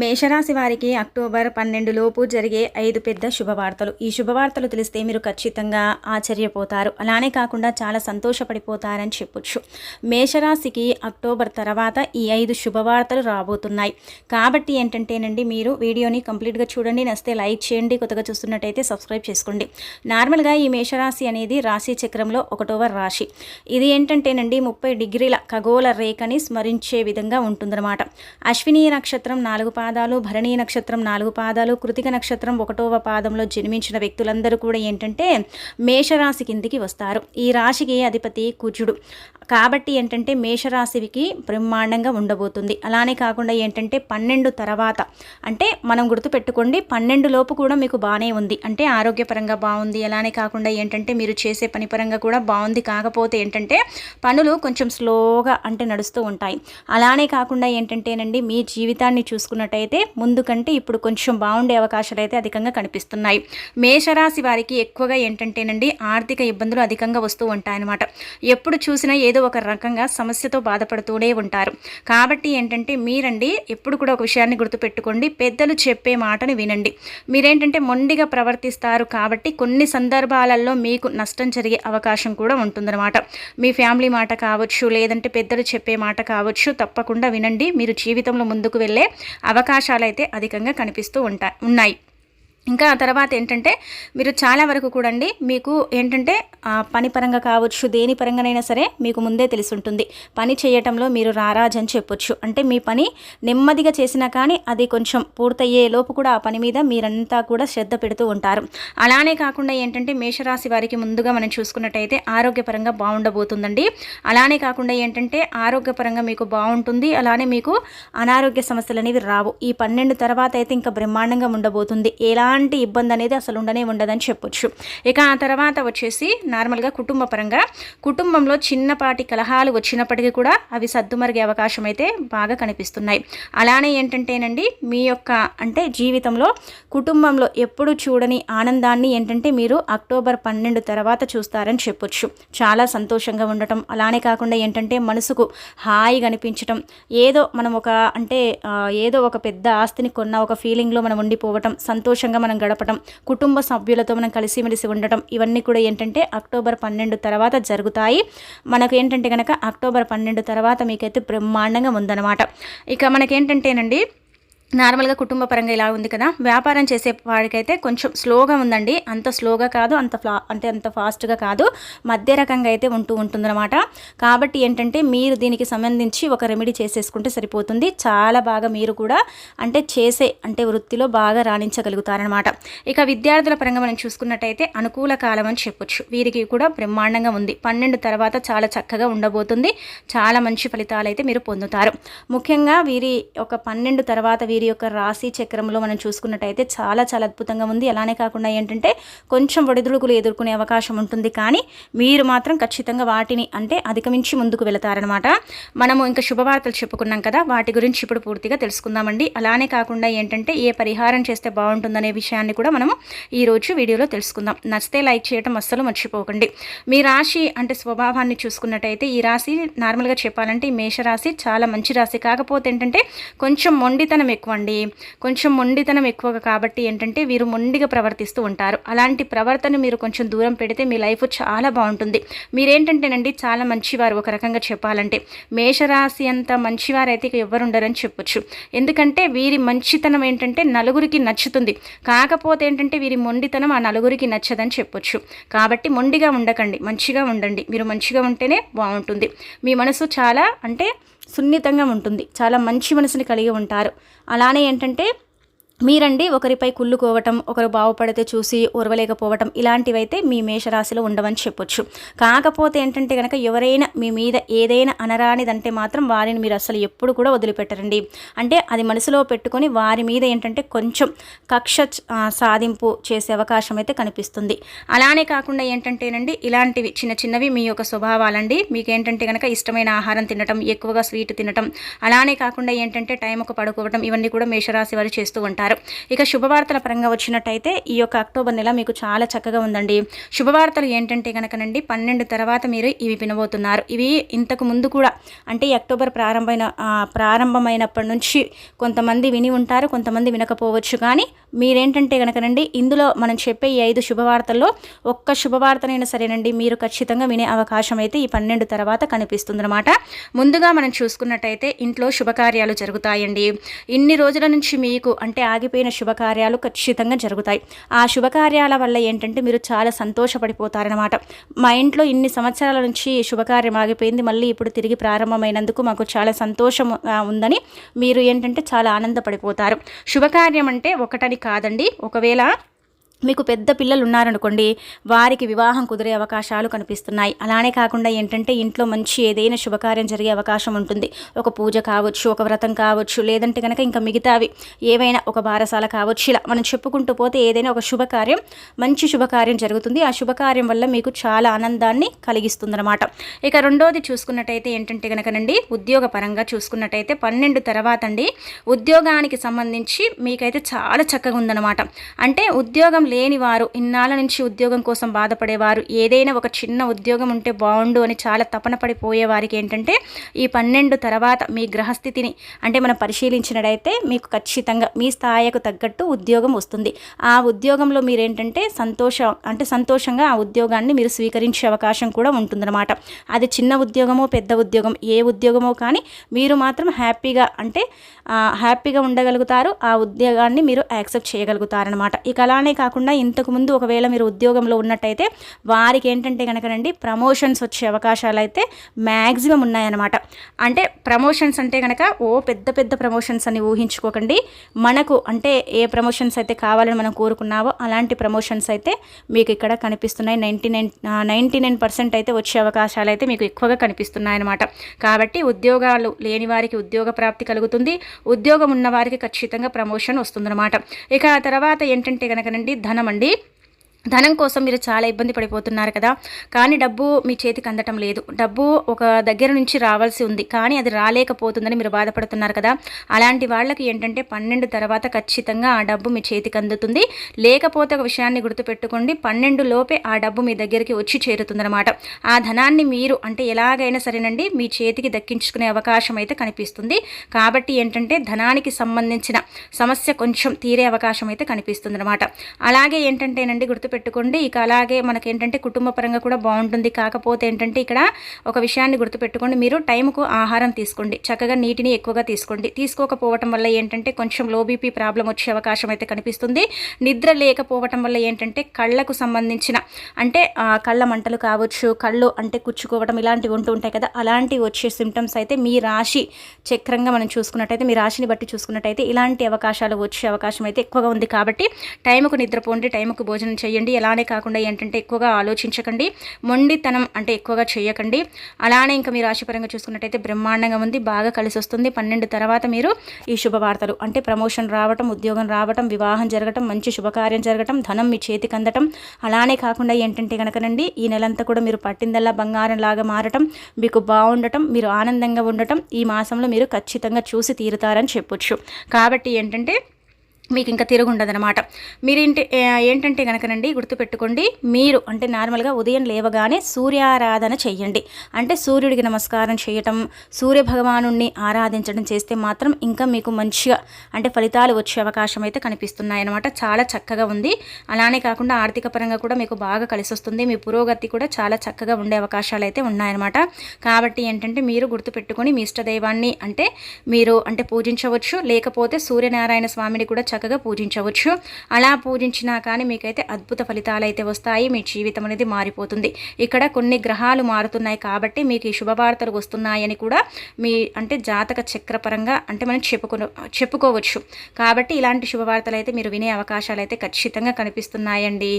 మేషరాశి వారికి అక్టోబర్ పన్నెండు లోపు జరిగే ఐదు పెద్ద శుభవార్తలు. ఈ శుభవార్తలు తెలిస్తే మీరు ఖచ్చితంగా ఆశ్చర్యపోతారు. అలానే కాకుండా చాలా సంతోషపడిపోతారని చెప్పొచ్చు. మేషరాశికి అక్టోబర్ తర్వాత ఈ ఐదు శుభవార్తలు రాబోతున్నాయి. కాబట్టి ఏంటంటేనండి మీరు వీడియోని కంప్లీట్గా చూడండి నస్తే లైక్ చేయండి కొత్తగా చూస్తున్నట్టయితే సబ్స్క్రైబ్ చేసుకోండి. నార్మల్గా ఈ మేషరాశి అనేది రాశి చక్రంలో ఒకటవ రాశి. ఇది ఏంటంటేనండి ముప్పై డిగ్రీల ఖగోళ రేఖని స్మరించే విధంగా ఉంటుందన్నమాట. అశ్విని నక్షత్రం నాలుగు పాదాలు భరణీ నక్షత్రం నాలుగు పాదాలు కృతిక నక్షత్రం ఒకటవ పాదంలో జన్మించిన వ్యక్తులందరూ కూడా ఏంటంటే మేషరాశి కిందికి వస్తారు. ఈ రాశికి అధిపతి? కుజుడు. కాబట్టి ఏంటంటే మేషరాశికి బ్రహ్మాండంగా ఉండబోతుంది. అలానే కాకుండా ఏంటంటే పన్నెండు తర్వాత అంటే మనం గుర్తుపెట్టుకోండి పన్నెండు లోపు కూడా మీకు బాగానే ఉంది. అంటే ఆరోగ్యపరంగా బాగుంది. అలానే కాకుండా ఏంటంటే మీరు చేసే పని పరంగా కూడా బాగుంది. కాకపోతే ఏంటంటే పనులు కొంచెం స్లోగా అంటే నడుస్తూ ఉంటాయి. అలానే కాకుండా ఏంటంటేనండి మీ జీవితాన్ని చూసుకున్నట్టయితే ముందు కంటే ఇప్పుడు కొంచెం బాగుండే అవకాశాలు అయితే అధికంగా కనిపిస్తున్నాయి. మేషరాశి వారికి ఎక్కువగా ఏంటంటేనండి ఆర్థిక ఇబ్బందులు అధికంగా వస్తూ ఉంటాయన్నమాట. ఎప్పుడు చూసినా ఏదో ఒక రకంగా సమస్యతో బాధపడుతూనే ఉంటారు. కాబట్టి ఏంటంటే మీరండి ఎప్పుడు కూడా ఒక విషయాన్ని గుర్తుపెట్టుకోండి. పెద్దలు చెప్పే మాటని వినండి. మీరేంటంటే మొండిగా ప్రవర్తిస్తారు కాబట్టి కొన్ని సందర్భాలలో మీకు నష్టం జరిగే అవకాశం కూడా ఉంటుందన్నమాట. మీ ఫ్యామిలీ మాట కావచ్చు లేదంటే పెద్దలు చెప్పే మాట కావచ్చు తప్పకుండా వినండి. మీరు జీవితంలో ముందుకు వెళ్ళే అవకాశాలు అయితే అధికంగా కనిపిస్తూ ఉంటాయి ఉన్నాయి. ఇంకా ఆ తర్వాత ఏంటంటే మీరు చాలా వరకు కూడండి మీకు ఏంటంటే పని పరంగా కావచ్చు దేని పరంగానైనా సరే మీకు ముందే తెలిసి ఉంటుంది పని చేయటంలో మీరు రారాజ్ అని చెప్పొచ్చు. అంటే మీ పని నెమ్మదిగా చేసినా కానీ అది కొంచెం పూర్తయ్యే లోపు కూడా ఆ పని మీద మీరంతా కూడా శ్రద్ధ పెడుతూ ఉంటారు. అలానే కాకుండా ఏంటంటే మేషరాశి వారికి ముందుగా మనం చూసుకున్నట్టయితే ఆరోగ్యపరంగా బాగుండబోతుందండి. అలానే కాకుండా ఏంటంటే ఆరోగ్యపరంగా మీకు బాగుంటుంది. అలానే మీకు అనారోగ్య సమస్యలు అనేవి రావు. ఈ పన్నెండు తర్వాత అయితే ఇంకా బ్రహ్మాండంగా ఉండబోతుంది. ఎలా ఎలాంటి ఇబ్బంది అనేది అసలు ఉండనే ఉండదని చెప్పొచ్చు. ఇక ఆ తర్వాత వచ్చేసి నార్మల్గా కుటుంబ పరంగా కుటుంబంలో చిన్నపాటి కలహాలు వచ్చినప్పటికీ కూడా అవి సర్దుమరిగే అవకాశం అయితే బాగా కనిపిస్తున్నాయి. అలానే ఏంటంటేనండి మీ యొక్క అంటే జీవితంలో కుటుంబంలో ఎప్పుడు చూడని ఆనందాన్ని ఏంటంటే మీరు అక్టోబర్ పన్నెండు తర్వాత చూస్తారని చెప్పొచ్చు. చాలా సంతోషంగా ఉండటం అలానే కాకుండా ఏంటంటే మనసుకు హాయిగా అనిపించటం ఏదో మనం ఒక అంటే ఏదో ఒక పెద్ద ఆస్తిని కొన్న ఒక ఫీలింగ్లో మనం ఉండిపోవటం సంతోషంగా మనం గడపడం కుటుంబ సభ్యులతో మనం కలిసిమెలిసి ఉండటం ఇవన్నీ కూడా ఏంటంటే అక్టోబర్ పన్నెండు తర్వాత జరుగుతాయి. మనకు ఏంటంటే కనుక అక్టోబర్ పన్నెండు తర్వాత మీకైతే బ్రహ్మాండంగా ఉందన్నమాట. ఇక మనకేంటంటేనండి నార్మల్గా కుటుంబ పరంగా ఇలా ఉంది కదా వ్యాపారం చేసే వాడికైతే కొంచెం స్లోగా ఉందండి. అంత స్లోగా కాదు అంత ఫ్లా అంటే అంత ఫాస్ట్గా కాదు. మధ్య రకంగా అయితే ఉంటూ ఉంటుందన్నమాట. కాబట్టి ఏంటంటే మీరు దీనికి సంబంధించి ఒక రెమెడీ చేసేసుకుంటే సరిపోతుంది. చాలా బాగా మీరు కూడా అంటే చేసే అంటే వృత్తిలో బాగా రాణించగలుగుతారనమాట ఇక విద్యార్థుల పరంగా మనం చూసుకున్నట్టయితే అనుకూల కాలం అని చెప్పొచ్చు. వీరికి కూడా బ్రహ్మాండంగా ఉంది. పన్నెండు తర్వాత చాలా చక్కగా ఉండబోతుంది. చాలా మంచి ఫలితాలు అయితే మీరు పొందుతారు. ముఖ్యంగా వీరి ఒక పన్నెండు తర్వాత వీరి వీరి యొక్క రాశి చక్రంలో మనం చూసుకున్నట్టయితే చాలా చాలా అద్భుతంగా ఉంది. అలానే కాకుండా ఏంటంటే కొంచెం ఒడిదుడుకులు ఎదుర్కొనే అవకాశం ఉంటుంది. కానీ మీరు మాత్రం ఖచ్చితంగా వాటిని అంటే అధిగమించి ముందుకు వెళతారనమాట మనము ఇంకా శుభవార్తలు చెప్పుకున్నాం కదా వాటి గురించి ఇప్పుడు పూర్తిగా తెలుసుకుందామండి. అలానే కాకుండా ఏంటంటే ఏ పరిహారం చేస్తే బాగుంటుందనే విషయాన్ని కూడా మనము ఈరోజు వీడియోలో తెలుసుకుందాం. నచ్చితే లైక్ చేయడం అస్సలు మర్చిపోకండి. మీ రాశి అంటే స్వభావాన్ని చూసుకున్నట్టయితే ఈ రాశి నార్మల్గా చెప్పాలంటే ఈ మేషరాశి చాలా మంచి రాశి. కాకపోతే ఏంటంటే కొంచెం మొండితనం ఎక్కువ అనుకోండి కొంచెం మొండితనం ఎక్కువగా కాబట్టి ఏంటంటే వీరు మొండిగా ప్రవర్తిస్తూ ఉంటారు. అలాంటి ప్రవర్తన మీరు కొంచెం దూరం పెడితే మీ లైఫ్ చాలా బాగుంటుంది. మీరేంటంటేనండి చాలా మంచివారు ఒక రకంగా చెప్పాలంటే. మేషరాశి అంత మంచివారైతే ఇక ఎవరు ఉండరని చెప్పొచ్చు. ఎందుకంటే వీరి మంచితనం ఏంటంటే నలుగురికి నచ్చుతుంది. కాకపోతే ఏంటంటే వీరి మొండితనం ఆ నలుగురికి నచ్చదని చెప్పొచ్చు. కాబట్టి మొండిగా ఉండకండి మంచిగా ఉండండి. మీరు మంచిగా ఉంటేనే బాగుంటుంది. మీ మనసు చాలా అంటే సున్నితంగా ఉంటుంది. చాలా మంచి మనసుని కలిగి ఉంటారు. అలానే ఏంటంటే మీరండి ఒకరిపై కుళ్ళుకోవటం ఒకరు బాగుపడితే చూసి ఉరవలేకపోవటం ఇలాంటివైతే మీ మేషరాశిలో ఉండవని చెప్పొచ్చు. కాకపోతే ఏంటంటే కనుక ఎవరైనా మీ మీద ఏదైనా అనరానిదంటే మాత్రం వారిని మీరు అసలు ఎప్పుడు కూడా వదిలిపెట్టరండి. అంటే అది మనసులో పెట్టుకొని వారి మీద ఏంటంటే కొంచెం కక్ష సాధింపు చేసే అవకాశం అయితే కనిపిస్తుంది. అలానే కాకుండా ఏంటంటేనండి ఇలాంటివి చిన్న చిన్నవి మీ యొక్క స్వభావాలండి. మీకు ఏంటంటే కనుక ఇష్టమైన ఆహారం తినటం ఎక్కువగా స్వీట్ తినటం అలానే కాకుండా ఏంటంటే టైంకు పడుకోవటం ఇవన్నీ కూడా మేషరాశి వారు చేస్తూ ఉంటారు. పొందుతారు ఇక శుభవార్తల పరంగా వచ్చినట్టయితే ఈ యొక్క అక్టోబర్ నెల మీకు చాలా చక్కగా ఉందండి. శుభవార్తలు ఏంటంటే కనుకనండి పన్నెండు తర్వాత మీరు ఇవి వినబోతున్నారు. ఇవి ఇంతకు ముందు కూడా అంటే ఈ అక్టోబర్ ప్రారంభమైన ప్రారంభమైనప్పటి నుంచి కొంతమంది విని ఉంటారు కొంతమంది వినకపోవచ్చు. కానీ మీరేంటంటే కనుకనండి ఇందులో మనం చెప్పే ఈ ఐదు శుభవార్తల్లో ఒక్క శుభవార్తనైనా సరేనండి మీరు ఖచ్చితంగా వినే అవకాశం అయితే ఈ పన్నెండు తర్వాత కనిపిస్తుందన్నమాట. ముందుగా మనం చూసుకున్నట్టయితే ఇంట్లో శుభకార్యాలు జరుగుతాయండి. ఇన్ని రోజుల నుంచి మీకు అంటే ఆగిపోయిన శుభకార్యాలు ఖచ్చితంగా జరుగుతాయి. ఆ శుభకార్యాల వల్ల ఏంటంటే మీరు చాలా సంతోషపడిపోతారనమాట మా ఇంట్లో ఇన్ని సంవత్సరాల నుంచి శుభకార్యం ఆగిపోయింది మళ్ళీ ఇప్పుడు తిరిగి ప్రారంభమైనందుకు మాకు చాలా సంతోషం ఉందని మీరు ఏంటంటే చాలా ఆనందపడిపోతారు. శుభకార్యం అంటే ఒకటని కాదండి. ఒకవేళ మీకు పెద్ద పిల్లలు ఉన్నారనుకోండి వారికి వివాహం కుదిరే అవకాశాలు కనిపిస్తున్నాయి. అలానే కాకుండా ఏంటంటే ఇంట్లో మంచి ఏదైనా శుభకార్యం జరిగే అవకాశం ఉంటుంది. ఒక పూజ కావచ్చు ఒక వ్రతం కావచ్చు లేదంటే కనుక ఇంకా మిగతావి ఏవైనా ఒక బారసాల కావచ్చు. ఇలా మనం చెప్పుకుంటూ పోతే ఏదైనా ఒక శుభకార్యం మంచి శుభకార్యం జరుగుతుంది. ఆ శుభకార్యం వల్ల మీకు చాలా ఆనందాన్ని కలిగిస్తుందన్నమాట. ఇక రెండోది చూసుకున్నట్టయితే ఏంటంటే కనుకనండి ఉద్యోగ పరంగా చూసుకున్నట్టయితే పన్నెండు తర్వాత అండి ఉద్యోగానికి సంబంధించి మీకైతే చాలా చక్కగా ఉందన్నమాట. అంటే ఉద్యోగం లేనివారు ఇన్నాళ్ళ నుంచి ఉద్యోగం కోసం బాధపడేవారు ఏదైనా ఒక చిన్న ఉద్యోగం ఉంటే బాగుండు అని చాలా తపన పడిపోయే వారికి ఏంటంటే ఈ పన్నెండు తర్వాత మీ గ్రహస్థితిని అంటే మనం పరిశీలించినట్టయితే మీకు ఖచ్చితంగా మీ స్థాయికు తగ్గట్టు ఉద్యోగం వస్తుంది. ఆ ఉద్యోగంలో మీరేంటంటే సంతోషం అంటే సంతోషంగా ఆ ఉద్యోగాన్ని మీరు స్వీకరించే అవకాశం కూడా ఉంటుందన్నమాట. అది చిన్న ఉద్యోగమో పెద్ద ఉద్యోగం ఏ ఉద్యోగమో కానీ మీరు మాత్రం హ్యాపీగా అంటే హ్యాపీగా ఉండగలుగుతారు ఆ ఉద్యోగాన్ని మీరు యాక్సెప్ట్ చేయగలుగుతారనమాట ఇక అలానే కాకుండా కాకుండా ఇంతకుముందు ఒకవేళ మీరు ఉద్యోగంలో ఉన్నట్టయితే వారికి ఏంటంటే కనుకనండి ప్రమోషన్స్ వచ్చే అవకాశాలు అయితే మ్యాక్సిమం ఉన్నాయన్నమాట. అంటే ప్రమోషన్స్ అంటే కనుక ఓ పెద్ద పెద్ద ప్రమోషన్స్ అని ఊహించుకోకండి. మనకు అంటే ఏ ప్రమోషన్స్ అయితే కావాలని మనం కోరుకున్నావో అలాంటి ప్రమోషన్స్ అయితే మీకు ఇక్కడ కనిపిస్తున్నాయి. Ninety nine ninety nine percent అయితే వచ్చే అవకాశాలు అయితే మీకు ఎక్కువగా కనిపిస్తున్నాయి అనమాట కాబట్టి ఉద్యోగాలు లేని వారికి ఉద్యోగ ప్రాప్తి కలుగుతుంది. ఉద్యోగం ఉన్న వారికి ఖచ్చితంగా ప్రమోషన్ వస్తుందన్నమాట. ఇక తర్వాత ఏంటంటే కనుకనండి ధనం అండి. ధనం కోసం మీరు చాలా ఇబ్బంది పడిపోతున్నారు కదా. కానీ డబ్బు మీ చేతికి అందటం లేదు. డబ్బు ఒక దగ్గర నుంచి రావాల్సి ఉంది. కానీ అది రాలేకపోతుందని మీరు బాధపడుతున్నారు కదా. అలాంటి వాళ్ళకి ఏంటంటే పన్నెండు తర్వాత ఖచ్చితంగా ఆ డబ్బు మీ చేతికి అందుతుంది. లేకపోతే ఒక విషయాన్ని గుర్తుపెట్టుకోండి. పన్నెండు లోపే ఆ డబ్బు మీ దగ్గరికి వచ్చి చేరుతుందనమాట ఆ ధనాన్ని మీరు అంటే ఎలాగైనా సరేనండి మీ చేతికి దక్కించుకునే అవకాశం అయితే కనిపిస్తుంది. కాబట్టి ఏంటంటే ధనానికి సంబంధించిన సమస్య కొంచెం తీరే అవకాశం అయితే కనిపిస్తుంది అనమాట అలాగే ఏంటంటేనండి గుర్తు పెట్టుకోండి ఇక అలాగే మనకి ఏంటంటే కుటుంబ పరంగా కూడా బాగుంటుంది. కాకపోతే ఏంటంటే ఇక్కడ ఒక విషయాన్ని గుర్తుపెట్టుకోండి. మీరు టైంకు ఆహారం తీసుకోండి. చక్కగా నీటిని ఎక్కువగా తీసుకోండి. తీసుకోకపోవటం వల్ల ఏంటంటే కొంచెం లో బీపీ ప్రాబ్లం వచ్చే అవకాశం అయితే కనిపిస్తుంది. నిద్ర లేకపోవటం వల్ల ఏంటంటే కళ్ళకు సంబంధించిన అంటే కళ్ళ మంటలు కావచ్చు కళ్ళు అంటే కుచ్చుకోవటం ఇలాంటివి ఉంటూ ఉంటాయి కదా. అలాంటివి వచ్చే సిమ్టమ్స్ అయితే మీ రాశి చక్రంగా మనం చూసుకున్నట్టయితే మీ రాశిని బట్టి చూసుకున్నట్టయితే ఇలాంటి అవకాశాలు వచ్చే అవకాశం అయితే ఎక్కువగా ఉంది. కాబట్టి టైంకు నిద్రపోండి. టైంకు భోజనం చేయండి. చేయండి. అలానే కాకుండా ఏంటంటే ఎక్కువగా ఆలోచించకండి. మొండితనం అంటే ఎక్కువగా చేయకండి. అలానే ఇంకా మీరు రాశిపరంగా చూసుకున్నట్టయితే బ్రహ్మాండంగా ఉంది. బాగా కలిసి వస్తుంది. పన్నెండు తర్వాత మీరు ఈ శుభవార్తలు అంటే ప్రమోషన్ రావటం ఉద్యోగం రావటం వివాహం జరగటం మంచి శుభకార్యం జరగటం ధనం మీ చేతికి అందటం. అలానే కాకుండా ఏంటంటే కనుకనండి ఈ నెలంతా కూడా మీరు పట్టిందల్లా బంగారం లాగా మారటం మీకు బాగుండటం మీరు ఆనందంగా ఉండటం ఈ మాసంలో మీరు ఖచ్చితంగా చూసి తీరుతారని చెప్పొచ్చు. కాబట్టి ఏంటంటే మీకు ఇంకా తిరుగుండదనమాట. మీరేంటి ఏంటంటే కనుకనండి గుర్తుపెట్టుకోండి మీరు అంటే నార్మల్గా ఉదయం లేవగానే సూర్యారాధన చెయ్యండి. అంటే సూర్యుడికి నమస్కారం చేయటం సూర్య భగవాను ఆరాధించడం చేస్తే మాత్రం ఇంకా మీకు మంచిగా అంటే ఫలితాలు వచ్చే అవకాశం అయితే కనిపిస్తున్నాయి అనమాట చాలా చక్కగా ఉంది. అలానే కాకుండా ఆర్థిక పరంగా కూడా మీకు బాగా కలిసి వస్తుంది మీ పురోగతి కూడా చాలా చక్కగా ఉండే అవకాశాలు అయితే ఉన్నాయన్నమాట కాబట్టి ఏంటంటే మీరు గుర్తుపెట్టుకొని మీ ఇష్టదైవాన్ని అంటే మీరు అంటే పూజించవచ్చు. లేకపోతే సూర్యనారాయణ స్వామిని కూడా చక్కగా పూజించవచ్చు. అలా పూజించినా కానీ మీకైతే అద్భుత ఫలితాలు అయితే వస్తాయి. మీ జీవితం అనేది మారిపోతుంది. ఇక్కడ కొన్ని గ్రహాలు మారుతున్నాయి కాబట్టి మీకు ఈ శుభవార్తలు వస్తున్నాయని కూడా మీ అంటే జాతక చక్రపరంగా అంటే మనం చెప్పుకో చెప్పుకోవచ్చు. కాబట్టి ఇలాంటి శుభవార్తలు అయితే మీరు వినే అవకాశాలు అయితే ఖచ్చితంగా కనిపిస్తున్నాయండి.